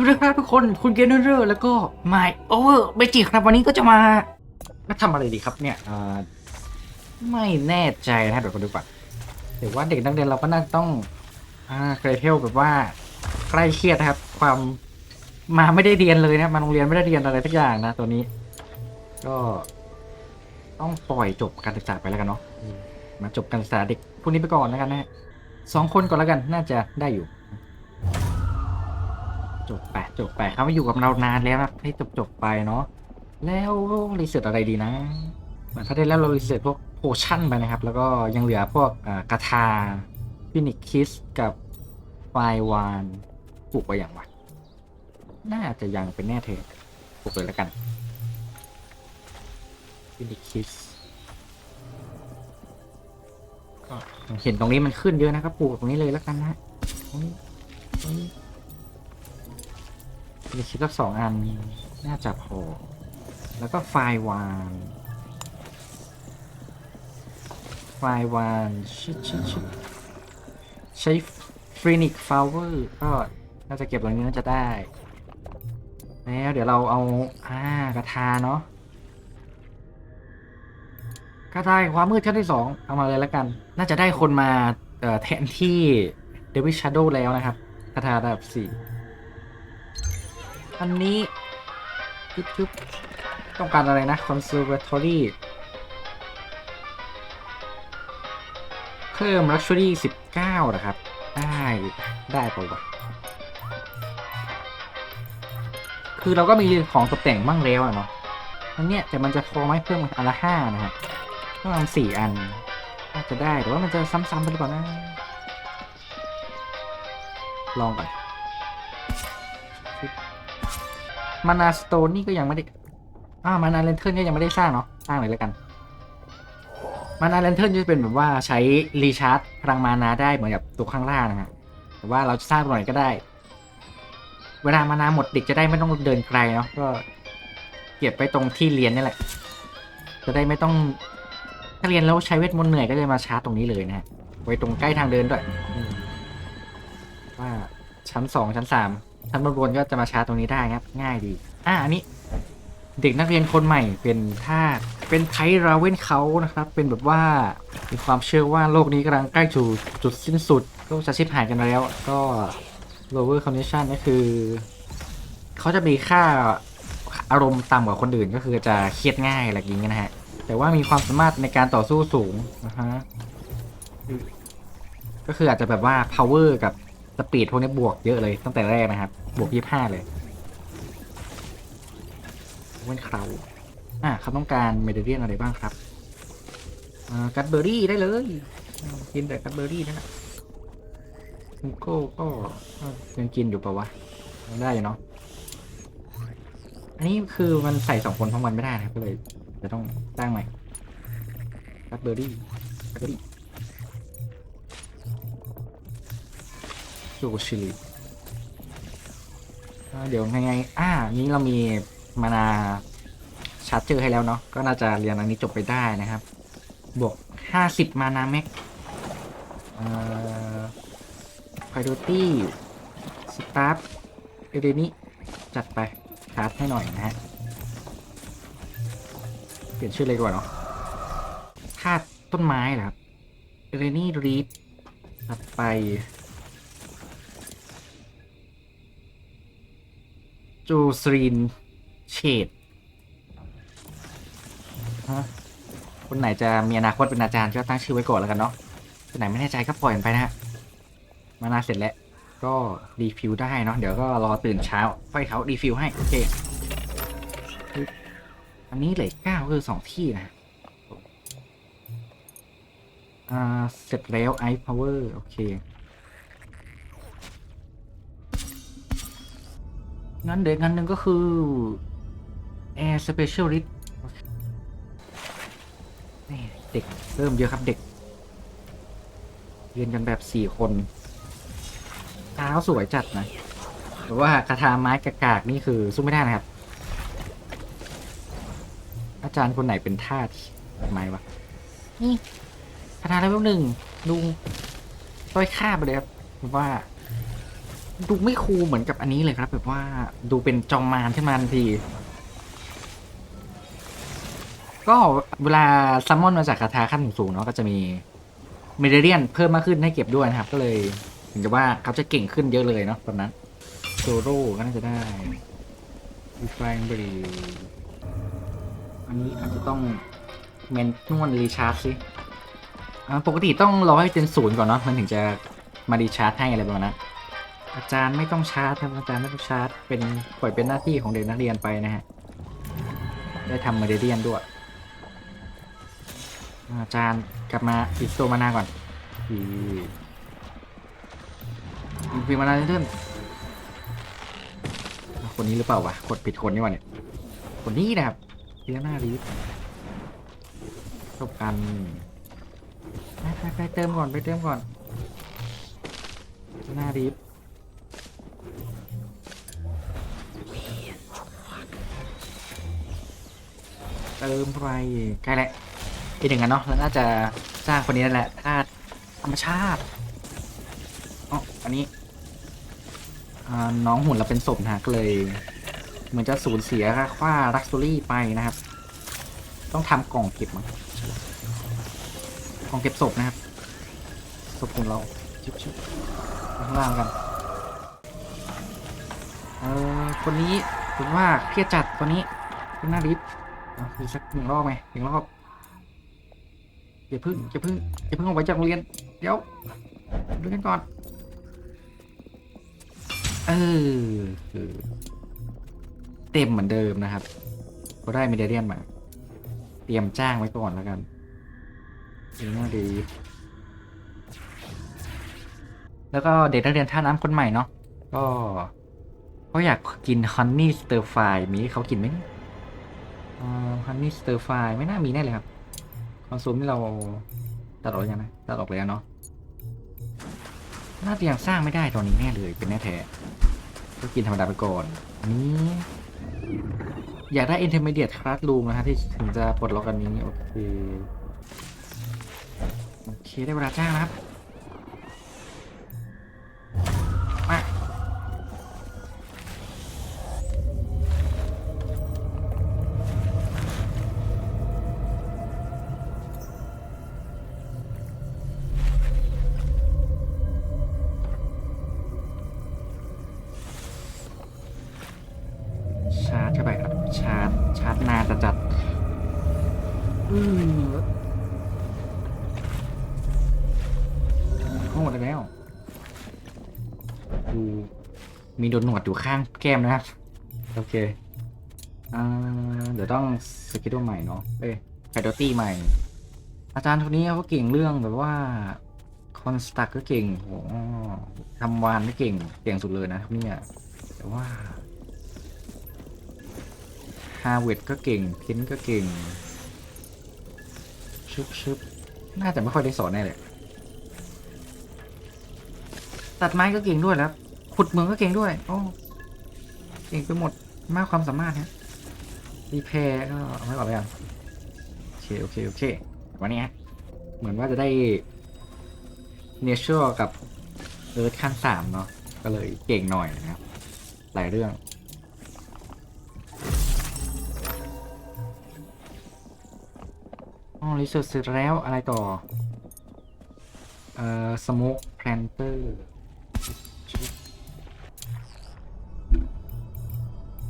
สวัสดีครับทุกคนคุณเกนเนอร์แล้วก็ไมโอเวอร์เบจิครับวันนี้ก็จะมามาทำอะไรดีครับเนี่ยอ่าไม่แน่ใจนะเดี๋ยวก็ดูก่อนเดี๋ยวว่าเด็กนักเรียนเราก็น่าจะต้องอ่าเกรเทลแบบว่าใกล้เครียดนะครับ ความมาไม่ได้เรียนเลยนะมาโรงเรียนไม่ได้เรียนอะไรทุกอย่างนะตัวนี้ ก็ต้องปล่อยจบการศึกษาไปแล้วกันเนาะอืมมาจบการศึกษาเด็กพวกนี้ไปก่อนแล้วกันนะฮะสองคนก่อนแล้วกันน่าจะได้อยู่ จบไปจบไปเขามาอยู่กับเรานานแล้วนะให้จบจบไปเนาะแล้วรีเสิร์ชอะไรดีนะเหมือนเขาได้แล้วเรารีเสิร์ชพวกโพชั่นไปนะครับ แล้วก็ยังเหลือพวกอ่ากาทาฟินิกคิสกับไฟวานปลูกไปอย่างวะน่าจะยังเป็นแน่เธอปลูกเลยแล้วกันฟินิกคิสก็เห็นตรงนี้มันขึ้นเยอะนะครับปลูกตรงนี้เลยแล้วกันนะตรงนี้ตรงนี้ มีคิดว่าสองอัน น่าจะพอ แล้วก็ไฟล์วานไฟล์วานชิชิชิใช้ฟรีนิกฟลาวเวอร์ก็น่าจะเก็บตรงนี้น่าจะได้แล้วเดี๋ยวเราเอาอ่ากระทาเนาะกระทาแห่งความมืดชั้นที่สองเอามาเลยแล้วกัน น่าจะได้คนมาแทนที่เดวิ s ช a โดแล้วนะครับ กระทาระดับสี่ อันนี้ชุบชุบต้องการอะไรนะ conservatory เพิ่ม luxury 19นะครับ ได้ ได้ปะวะคือเราก็มีของตกแต่งบ้างแล้วอะเนาะอันเนี้ยแต่มันจะพอไหมเพิ่มอันละห้านะครับต้องทำสี่อันน่าจะได้แต่ว่ามันจะซ้ำๆไปหรือเปล่านะ ลองก่อน มานาสโตนนี่ก็ยังไม่ได้อ่ามานาเลนเทิร์นก็ยังไม่ได้สร้างเนาะสร้างเลยแล้วกันมานาเลนเทิร์นจะเป็นแบบว่าใช้รีชาร์จพลังมานาได้เหมือนกับตัวข้างล่างนะฮะแต่ว่าเราจะสร้างตรงไหนก็ได้ เวลามานาหมดเด็กจะได้ไม่ต้องเดินไกลเนาะก็เก็บไปตรงที่เรียนนี่แหละ จะได้ไม่ต้องถ้าเรียนแล้วใช้เวทมนต์เหนื่อยก็จะมาชาร์จตรงนี้เลยนะฮะไว้ตรงใกล้ทางเดินด้วยว่าชั้นสองชั้นสาม ชั้นบนบนก็จะมาชาร์จตรงนี้ได้ครับ ง่ายดี อ่าอันนี้ เด็กนักเรียนคนใหม่เป็นท่าสเป็นไทราเวนเขานะครับ เป็นแบบว่ามีความเชื่อว่าโลกนี้กำลังใกล้สู่จุดสิ้นสุดโลกจะชิบหายกันแล้ว ก็ lower condition ก็คือ เขาจะมีค่าอารมณ์ต่ำกว่าคนอื่นก็คือจะเครียดง่ายอะไรอย่างเงี้ยนะฮะ แต่ว่ามีความสามารถในการต่อสู้สูงนะฮะก็คืออาจจะแบบว่า power กับ สปีดพวกนี้บวกเยอะเลยตั้งแต่แรกนะครับ บวกยี่ห้าเลยเว้นคราอะเขาต้องการเมดิเรียนอะไรบ้างครับอ่ากัตเบอร์รี่ได้เลยกินแต่กัตเบอร์รี่นั่นแหละมูโก้ก็ก็ยังกินอยู่ปะวะได้เนาะอันนี้คือมันใส่สองคนพร้อมกันไม่ได้นะครับก็เลยจะต้องตั้งใหม่กัตเบอร์รี่กัตเบอร์ ซูชิลิเดี๋ยวยังไงอ่านี้เรามีมานาชาร์จเจอให้แล้วเนาะก็น่าจะเรียนอันนี้จบไปได้นะครับ บวกห้าสิบมานาแม็กเอ่อไพโดตี้สตาร์ฟเอเดนี้จัดไปชาร์จให้หน่อยนะฮะ เปลี่ยนชื่อเลยดีกว่าเนาะธาตุต้นไม้เหรอครับเอเดนี่รีดจัดไป จูสรีนเฉดฮะคนไหนจะมีอนาคตเป็นอาจารย์ก็ตั้งชื่อไว้ก่อนแล้วกันเนาะคนไหนไม่แน่ใจก็ปล่อยมันไปนะฮะ มานาเสร็จแล้ว ก็รีฟิวได้เนาะ เดี๋ยวก็รอตื่นเช้าค่อยเขารีฟิวให้ โอเค อันนี้เหลือเก้าคือสองที่นะ อ่า เสร็จแล้วไอพาวเวอร์ โอเค งั้นเด็กงั้นหนึ่งก็คือ Air Specialist นี่เด็กเริ่มเยอะครับเด็ก เรียนกันแบบสี่คนเท้าสวยจัดนะแต่ว่าคาถาไม้กากๆนี่คือสู้ไม่ได้นะครับ อาจารย์คนไหนเป็นทาสไม้วะนี่คาถาเลเวลหนึ่งลุงต้อยค่าไปเลยครับผมว่า ดูไม่คูลเหมือนกับอันนี้เลยครับ แบบว่าดูเป็นจอมมารขึ้นมาทันที ก็เวลาซัมมอนมาจากคาถาขั้นสูงๆเนาะก็จะมีเมเดเรียนเพิ่มมากขึ้นให้เก็บด้วยนะครับ ก็เลยถึงจะว่าเขาจะเก่งขึ้นเยอะเลยเนาะแบบนั้นโซโร่ก็น่าจะได้อีฟงบรีอันนี้อาจจะต้องเมนนวลรีชาร์จสิปกติต้องรอให้เป็นศูนย์ก่อนเนาะมันถึงจะมารีชาร์จให้อะไรประมาณนั้น อาจารย์ไม่ต้องชาร์จครับอาจารย์ไม่ต้องชาร์จ เป็นปล่อยเป็นหน้าที่ของเด็กนักเรียนไปนะฮะ ได้ทำเมเดเรียนด้วย อาจารย์กลับมาอีกตัวมานาก่อนอีอีกฟีมานาเริ่มคนนี้หรือเปล่าวะกดผิดคนนี่วะเนี่ย คนนี้นะครับเรียหน้ารีบจบกันไปไปไปเติมก่อนไปเติมก่อนหน้ารีบ เติมไปใกล้แล้วคิดอย่างนั้นเนาะแล้วน่าจะสร้างคนนี้นั่นแหละธาตุธรรมชาติอ๋ออันนี้น้องหุ่นเราเป็นศพนะก็เลย เหมือนจะสูญเสียค่ารักซูรี่ไปนะครับ ต้องทำกล่องเก็บมั้งกล่องเก็บศพนะครับศพของเราชิบชิบข้างล่างกันเออคนนี้ผมว่าเครียดจัดคนนี้เป็นหน้าดิฟเอาอีกสักหนึ่งรอบไหมหนึ่งรอบอย่าพึ่งอย่าพึ่งอย่าพึ่งออกไปจากโรงเรียน เดี๋ยวดูกันก่อน เออคือเต็มเหมือนเดิมนะครับ ก็ได้เมเดเรียนมา เตรียมจ้างไว้ก่อนแล้วกันดีน่าดี แล้วก็เด็กนักเรียนท่าน้ำคนใหม่เนาะ ก็ก็อยากกินฮันนี่สเตอร์ไฟมีให้เขากินไหม นี่สเตอร์ไฟไม่น่ามีแน่เลยครับ คอนซูมที่เราตัดออกยังไงตัดออกแล้วเนาะน่าจะยังสร้างไม่ได้ตอนนี้แน่เลยเป็นแน่แท้ก็กินธรรมดาไปก่อนอันนี้อยากได้ intermediate classroom นะฮะที่ถึงจะปลดล็อกอันนี้ โอเค โอเค ได้เวลาจ้างนะครับ ชาร์จ ชาร์จนานจะจัดอือโอ้ได้แล้ว ดูมีโดนหนวดอยู่ข้างแก้มนะครับ โอเคอ่าเดี๋ยวต้องสกิดใหม่เนาะเอ้ยแพดตี้ใหม่ อาจารย์คนนี้เขาเก่งเรื่องแบบว่าคอนสตักก็เก่งโหทำวานก็เก่ง เก่งสุดเลยนะครับเนี่ยแต่ว่า ฮาเวิร์ดก็เก่งพินก็เก่งชึบชึบน่าจะไม่ค่อยได้สอนแน่เลยตัดไม้ก็เก่งด้วยแล้วขุดเมืองก็เก่งด้วยโอ้เก่งไปหมดมากความสามารถฮะรีแพร์ก็เอาไม่ก่อนเลยอะโอเคโอเคโอเควันนี้เหมือนว่าจะได้เนเชอร์กับเอิร์ธขั้นสามเนาะก็เลยเก่งหน่อยนะครับ หลายเรื่อง อ๋อรีเสิร์ชเสร็จแล้วอะไรต่อ เอ่อสโมกแพลนเตอร์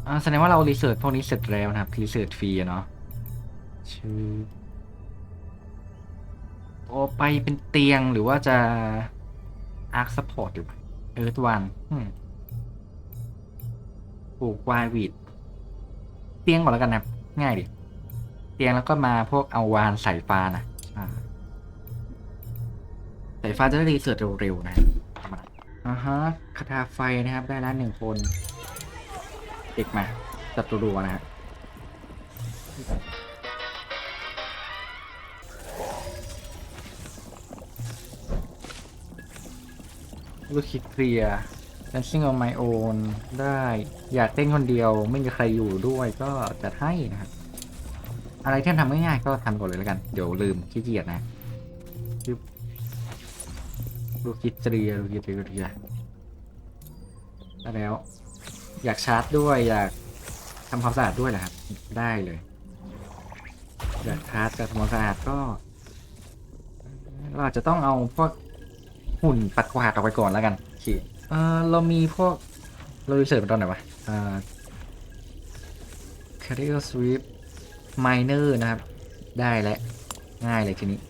อ่าแสดงว่าเรารีเสิร์ชพวกนี้เสร็จแล้วนะครับรีเสิร์ชฟรีเนาะชื่อโอไปเป็นเตียงหรือว่าจะอาร์คซัพพอร์ตหรือเอิร์ธวันปลูกวายวีดเตียงก่อนแล้วกันนะครับง่ายดิ ตียงแล้วก็มาพวกเอาวานสายฟ้านะอ่าสายฟ้าจะได้รีเสิร์ชเร็วๆนะอ่าฮะคาถาไฟนะครับ ได้แล้วหนึ่งคน เด็กมาจัดรัวๆนะฮะลูกคิดเคลียร์ dancing on my own ได้ อยากเต้นคนเดียวไม่มีใครอยู่ด้วยก็จัดให้นะครับ อะไรที่ทำง่ายๆก็ทำก่อนเลยแล้วกัน เดี๋ยวลืมขี้เกียจนะลูกคิดเตรียลูกคิดเตรียได้แล้ว อยากชาร์จด้วย อยากทำความสะอาดด้วยเหรอครับ ได้เลย อยากชาร์จกับทำความสะอาดก็ เราจะต้องเอาพวกหุ่นปัดกวาดออกไปก่อนแล้วกันโอเคเออเรามีพวกเรารีเสิร์ชมาตอนไหนวะเอ่า carrier sweep miner นะครับ ได้แล้ว ง่ายเลยทีนี้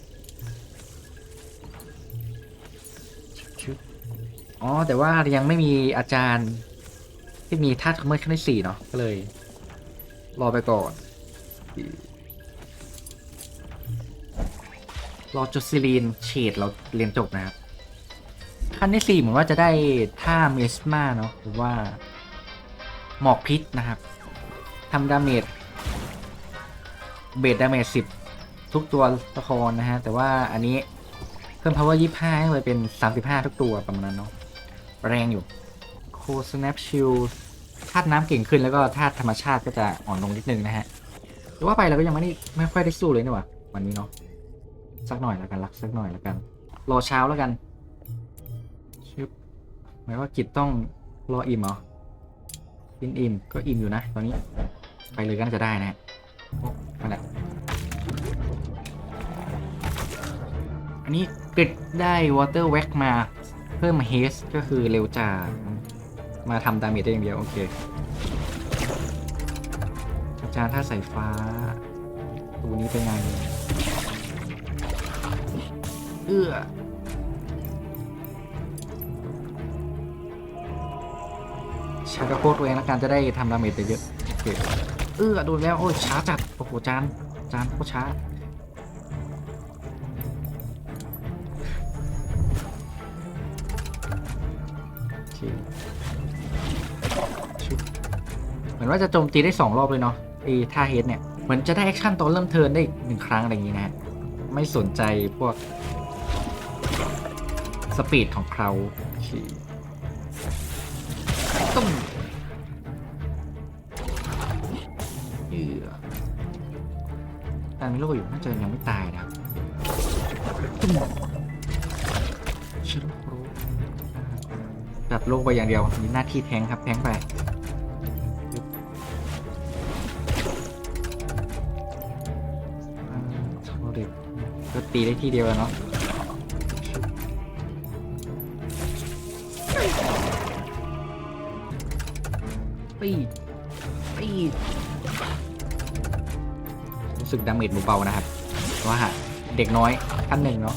อ๋อ แต่ว่ายังไม่มีอาจารย์ที่มีธาตุคอมเมอร์ขั้นที่สี่เนาะก็เลย รอไปก่อน รอจุดซิลีนเฉดเราเรียนจบนะครับขั้นที่สี่เหมือนว่าจะได้ท่าเมสมาเนาะหรือว่า หมอกพิษนะครับทำดาเมจ เบสดาเมจสิบทุกตัวละครนะฮะ แต่ว่าอันนี้เพิ่ม power ยี่ห้าให้ไปเป็นสามสิบห้าทุกตัวประมาณนั้นเนาะแรงอยู่โคสแนปชิลธาตุน้ำเก่งขึ้นแล้วก็ธาตุธรรมชาติก็จะอ่อนลงนิดนึงนะฮะแต่ว่าไปเราก็ยังไม่ได้ไม่ค่อยได้สู้เลยนี่หว่าวันนี้เนาะสักหน่อยแล้วกันรักสักหน่อยแล้วกัน รอเช้าแล้วกันชึบหมายว่ากิจต้องรออิ่มเหรอกินอิ่มก็อิ่มอยู่นะ ตอนนี้ไปเลยก็น่าจะได้นะฮะ นั่นแหละอันนี้กริดได้ Water w a c มา เพิ่ม Haste ก็คือเร็วจ่ามาทำดาเมจได้อย่างเดียว โอเคอาจารย์ถ้าใสายฟ้าตัวนี้เป็นไงเอื้อชาร์จโคตรตัวเองแล้วกันจะได้ทำดาเมจเยอะโอเค เออโดนแล้วโอ้ยช้าจัดโอ้โหจานจานโคตรช้าเหมือนว่าจะโจมตีได้สองรอบเลยเนาะไอ้ท่าเฮดเนี่ยเหมือนจะได้แอคชั่นตอนเริ่มเทิร์นได้อีกหนึ่งครั้งอะไรอย่างงี้นะฮะไม่สนใจพวก สปีดของเขาโอเค โลอยู่น่าจะยังไม่ตายนะครับตุ้มชิลโครจัดโลกไปอย่างเดียวมีหน้าที่แทงครับแทงไปโทษดิก็ตีได้ทีเดียวแล้วเนาะปีดปีด สึกดาเมจเบาๆนะครับว่าเด็กน้อยท่านหนึ่งเนาะ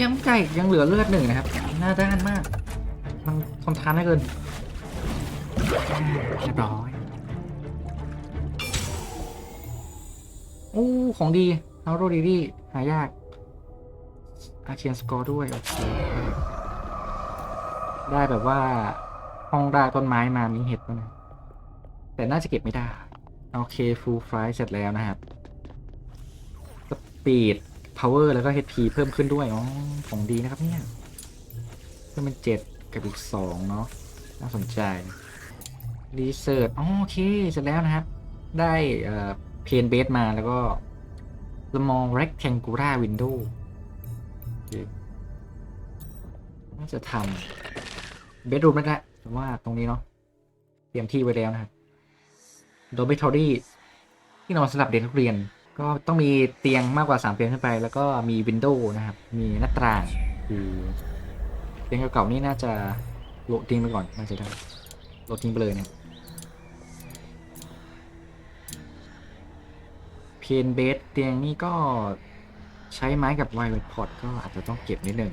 ยังไก่ยังเหลือเลือดหนึ่งนะครับ หน้าด้านมาก มันทนทานได้เกินอ่าเรียบร้อยโอ้ของดีเอาโรดีดีหายาก อาเคียนสกอร์ด้วย โอเค ได้แบบว่า ห้องรากต้นไม้มามีเห็ดด้วยนะ แต่น่าจะเก็บไม่ได้ โอเคฟูลไฟเสร็จแล้วนะครับสปีดพาวเวอร์แล้วก็ HP เพิ่มขึ้นด้วย อ๋อ ของดีนะครับเนี่ย เพิ่มเป็นเจ็ดกับอีกสองเนาะ น่าสนใจ รีเสิร์ชโอเค เสร็จแล้วนะครับ ได้เอ่อเพนเบสมาแล้วก็ small rectangular window น่าจะทำเบดรูมนั่นแหละแต่ว่าตรงนี้เนาะเตรียมที่ไว้แล้วนะครับ dormitory ที่นอนสำหรับเด็กนักเรียน ก็ต้องมีเตียงมากกว่า 3 เตียงขึ้นไป แล้วก็มีวินโดว์นะครับ มีหน้าต่างคือเตียงเก่าๆนี่น่าจะโหลดทิ้งไปก่อนน่าจะได้โหลดทิ้งไปเลยเนี่ยเพนเบสเตียงนี่ก็ ใช้ไม้กับไวเวทพอตก็อาจจะต้องเก็บนิดนึง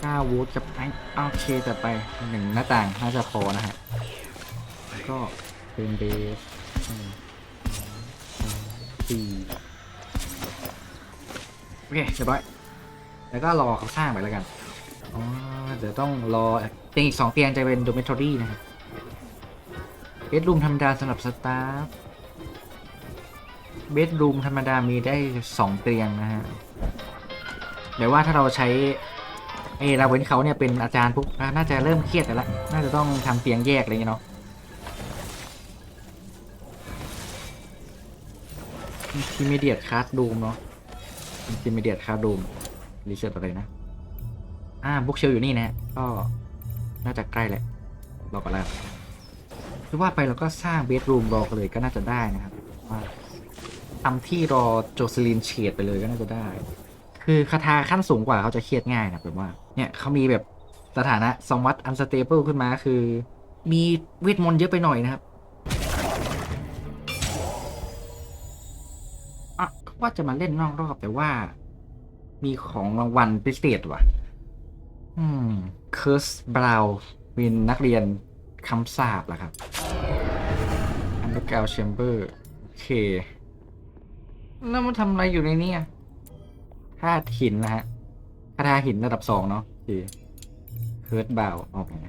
ค่าวูดกับไอโอเคจัดไปหนึ่งหน้าต่างน่าจะพอนะฮะก็เป็นเบสสองสี่โอเคเรียบร้อยแล้วก็รอเขาสร้างไปแล้วกันอ๋อเดี๋ยวต้องรอเตียงอีกสองเตียงจะเป็นโดเมทอรี่นะครับเบดรูมธรรมดาสำหรับสตาฟ เบดรูมธรรมดามีได้สองเตียงนะฮะแต่ว่าถ้าเราใช้เออเราเว้นเขาเนี่ยเป็นอาจารย์ปุ๊บน่าจะเริ่มเครียดแต่ละน่าจะต้องทำเตียงแยกอะไรเงี้ยเนาะ Intermediate Class Room เนาะ Intermediate Class Room รีเสิร์ชอะไรนะ อ่าบุ๊กเชลอยู่นี่นะฮะก็น่าจะใกล้แหละรอก่อนแล้วคือว่าไปเราก็สร้างเบดรูมรอกันเลยก็น่าจะได้นะครับว่า ทำที่รอโจเซลินเฉดไปเลยก็น่าจะได้ คือคาถาขั้นสูงกว่าเขาจะเครียดง่ายนะแบบว่า เนี่ยเขามีแบบสถานะสมวัตอันสเตเบิลขึ้นมาคือ มีเวทมนต์เยอะไปหน่อยนะครับอะว่าจะมาเล่นนอกรอบแต่ว่า มีของรางวัลพิเศษว่ะ อืมเคิร์สบราววินนักเรียนคำสาบเหรอครับอันเดอร์กราวแชมเบอร์โอเค แล้วมันทำอะไรอยู่ในนี้ธาตุหินนะฮะคาถาหินระดับสองเนาะโอเคิร์สบราวออกไง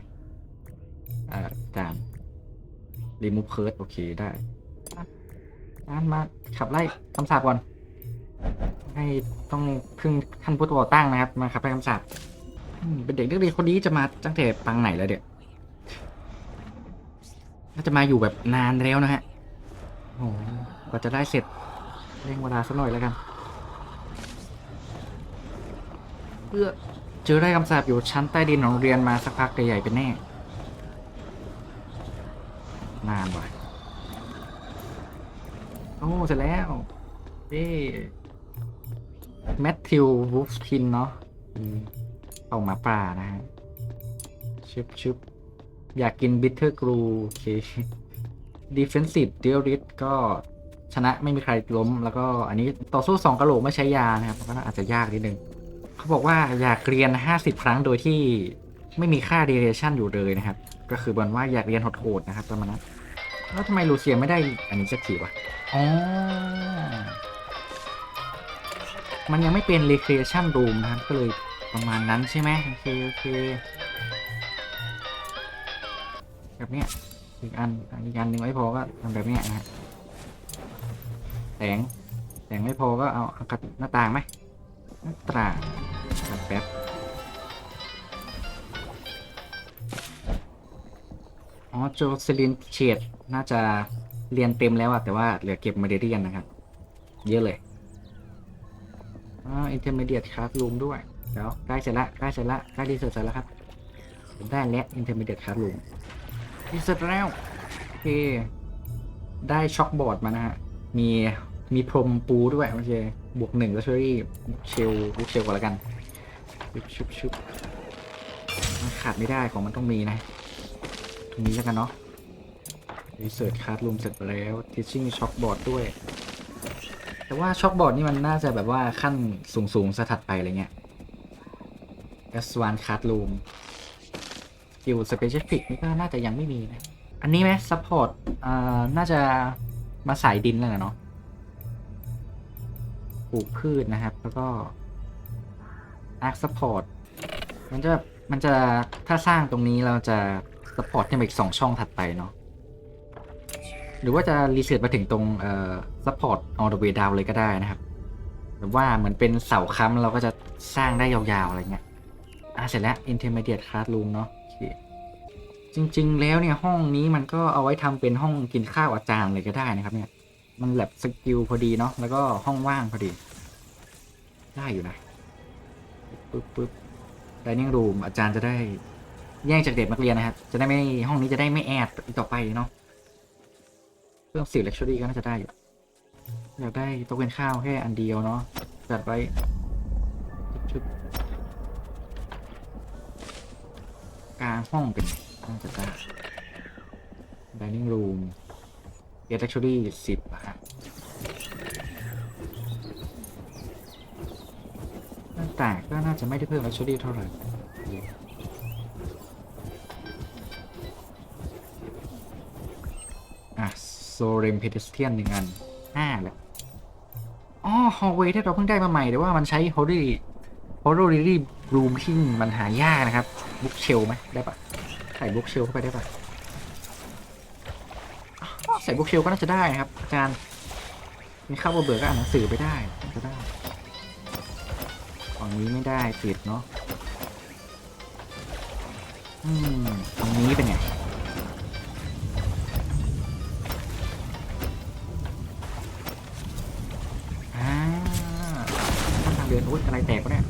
อ่าจานรีมูฟเคิร์สโอเคได้จานมาขับไล่คำสาบก่อน ให้ต้องพึ่งท่านผู้ต่อตั้งนะครับ มาขับไล่คำสาบอืมเป็นเด็กนักเรียนคนนี้จะมาตั้งแต่ปังไหนแล้วเด็กน่าจะมาอยู่แบบนานแล้วนะฮะโอ้โหกว่าจะได้เสร็จ เร่งเวลาสักหน่อยแล้วกันเพื่อเจอได้คำสาปอยู่ชั้นใต้ดินของโรงเรียนมาสักพักใหญ่ๆเป็นแน่ นานว่ะโอ้ เสร็จแล้วเย้แมทธิววูฟคินเนาะอืมเอาหมาป่านะฮะชึบชึบอยากกินบิทเทอร์กรูโอเค Defensive d e a l i s ก็ ชนะไม่มีใครล้ม แล้วก็อันนี้ต่อสู้สองกะโหลกไม่ใช้ยานะครับก็อาจจะยากนิดนึงเขาบอกว่าอยากเรียน 50 ครั้งโดยที่ไม่มีค่า duration อยู่เลยนะครับ ก็คือบันว่าอยากเรียนโหดๆนะครับประมาณนั้นแล้วทำไมลูเซียไม่ได้อันนี้สักทีวะอ๋อมันยังไม่เป็น recreation room นะครับก็เลยประมาณนั้นใช่ไหมโอเคโอเคแบบเนี้ยอีกอันอีกอันหนึ่งไม่พอก็ทำแบบเนี้ยนะฮะ แสง แสงไม่พอก็เอาเอากหน้าต่างไหมหน้าต่างตัดแป๊บอ๋อโจเซลินเชดน่าจะเรียนเต็มแล้วอะแต่ว่าเหลือเก็บมาเรียนนะครับ เยอะเลยอ๋ออินเทอร์มีเดียตคลาสรูมด้วยเดี๋ยวใกล้เสร็จละใกล้เสร็จละใกล้รีเสร์ชเสร็จแล้วครับผมได้แล้วอินเทอร์มีเดียตคลาสรูมรีเสร์ชแล้วโอเคได้ช็อคบอร์ดมานะฮะมี มีพรมปูด้วยโอเคบวกหนึ่งแล้วช่วยเชลลูกเชลก่อนแล้วกันชุบชุบชุบมันขาดไม่ได้ของมันต้องมีนะ ตรงนี้แล้วกันเนาะรีเสิร์ชคลาสรูมเสร็จไปแล้ว teaching ช็อคบอร์ดด้วย แต่ว่าช็อคบอร์ดนี่มันน่าจะแบบว่าขั้นสูงสูงสถัดไปอะไรเงี้ย S1 Classroom กิล Specific นี่ก็น่าจะยังไม่มีนะ อันนี้ไหม Support อ่าน่าจะมาสายดินแล้วนะเนาะ ปลูกพืชนะครับ แล้วก็ Arc Support มันจะมันจะถ้าสร้างตรงนี้เราจะ Support ให้อีกสองช่องถัดไปเนาะหรือว่าจะรีเสิร์ชมาถึงตรงเอ่อ Support all the way down เลยก็ได้นะครับแบบว่าเหมือนเป็นเสาค้ำเราก็จะสร้างได้ยาวๆอะไรเงี้ยอะเสร็จแล้ว intermediate classroom เนาะจริง ๆ แล้วเนี่ยห้องนี้มันก็เอาไว้ทำเป็นห้องกินข้าวอาจารย์เลยก็ได้นะครับเนี่ย มันแบบสกิลพอดีเนาะแล้วก็ห้องว่างพอดี ได้อยู่นะปึ๊บปึ๊บ dining room อาจารย์จะได้แย่งจากเด็กนักเรียนนะครับ จะได้ไม่ห้องนี้จะได้ไม่แอดต่อไปเนาะเครื่องสิวเล็กชัวรี่ก็น่าจะได้อยู่อยากได้ต๊ะเป็นข้าวแค่อันเดียวเนาะจัดไว้ชุบกลางห้องเป็นน่าจะได้ dining room get luxury สิบ ก็น่าจะไม่ได้เพิ่ม luxury เท่าไหร่อะโซเรมเพเดสเทียนหนึ่งอันห้าแหละอ๋อฮอลเวย์ที่เราเพิ่งได้มาใหม่แต่ว่ามันใช้ฮอลลี่ฮอลลี่บลูมที่มันหายากนะครับบุ๊กเชลไหมได้ปะใส่บุ๊กเชลเข้าไปได้ปะใส่บุ๊กเชลก็น่าจะได้ครับอาจารย์มีข้าวเบื่อๆก็อ่านหนังสือไปได้จะได้ นี้ไม่ได้ติดเนาะอืมตรงนี้เป็นไงเดินอุ้ยอะไรแตกวะเนี่ย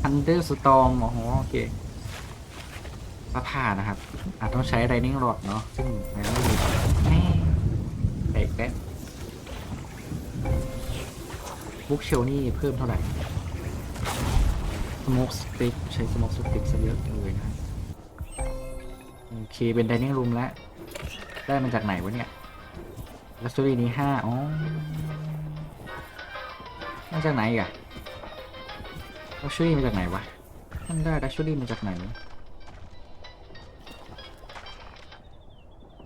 ทันเดอร์สตอมอ๋อโอเคฟ้าผ่านะครับ อาจต้องใช้ไรนิ่งรอดเนาะ ซึ่งไม่ต้องมีแน่แตกแล้วบุ๊กเชลนี่เพิ่มเท่าไหร่ สโมกสติ๊กใช้สโมกสติ๊กซะเยอะเลยนะโอเคเป็นไดนิ่งรูมแล้ว ได้มาจากไหนวะเนี่ยลักชัวรี่นี้ห้าอ๋อมาจากไหนอีกะลักชัวรี่มาจากไหนวะมันได้ลักชัวรี่มาจากไหน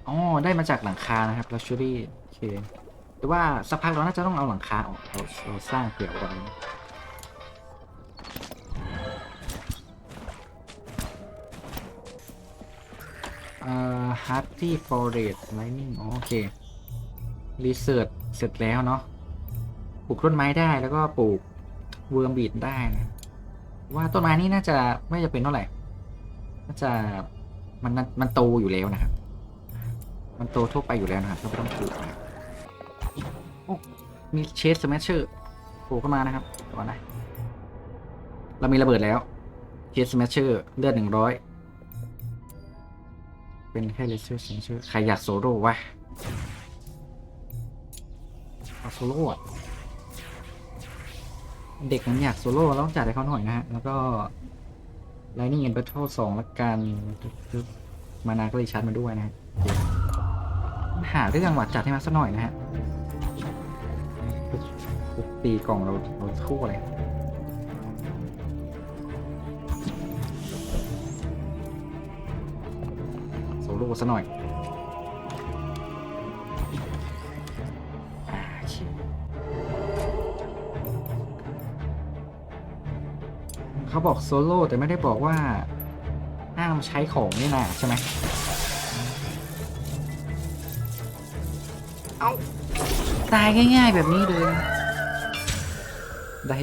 อ๋อได้มาจากหลังคานะครับลักชัวรี่โอเคแต่ว่าสักพักเราน่าจะต้องเอาหลังคาออกเราสร้างเผื่อไว้ก่อน เอ่อ Hardy Forest Mining โอเครีเสิร์ชเสร็จแล้วเนาะปลูกต้นไม้ได้แล้วก็ปลูกเวิร์มบีดได้นะว่าต้นไม้นี่น่าจะไม่จะเป็นเท่าไหร่น่าจะมันมันมันโตอยู่แล้วนะครับ มันโตทั่วไปอยู่แล้วนะครับก็ไม่ต้องปลูกนะโอ้มีเชสสแมชเชอร์โผล่เข้ามานะครับก่อนนะเรามีระเบิดแล้วเชสสแมชเชอร์เลือดหนึ่งร้อย เป็นแค่เลเซอร์สแมชเชอร์ใครอยากโซโล่วะเอาโซโล่อะเด็กมันอยากโซโล่แล้วจัดให้เขาหน่อยนะฮะ แล้วก็ Lightning and Battle 2ละกันคือมานาก็เลยชาร์จมาด้วยนะฮะโอเคหาเรื่องว่ะจัดให้มาสักหน่อยนะฮะทุกตีกล่องเราเราคู่เลยโซโล่ซะหน่อยอ่าโอเคเขาบอกโซโล่แต่ไม่ได้บอกว่าห้ามใช้ของนี่นะใช่ไหมเอาตายง่ายๆแบบนี้เลย ได้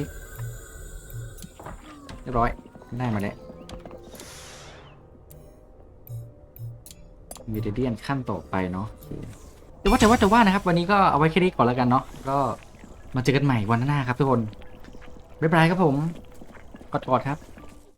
เรียบร้อย ได้มาแล้ว มีเดียนขั้นต่อไปเนาะแต่ว่าแต่ว่าแต่ว่านะครับ วันนี้ก็เอาไว้แค่นี้ก่อนแล้วกันเนาะก็มาเจอกันใหม่วันหน้าครับทุกคนบ๊ายบายครับผมกอดๆครับ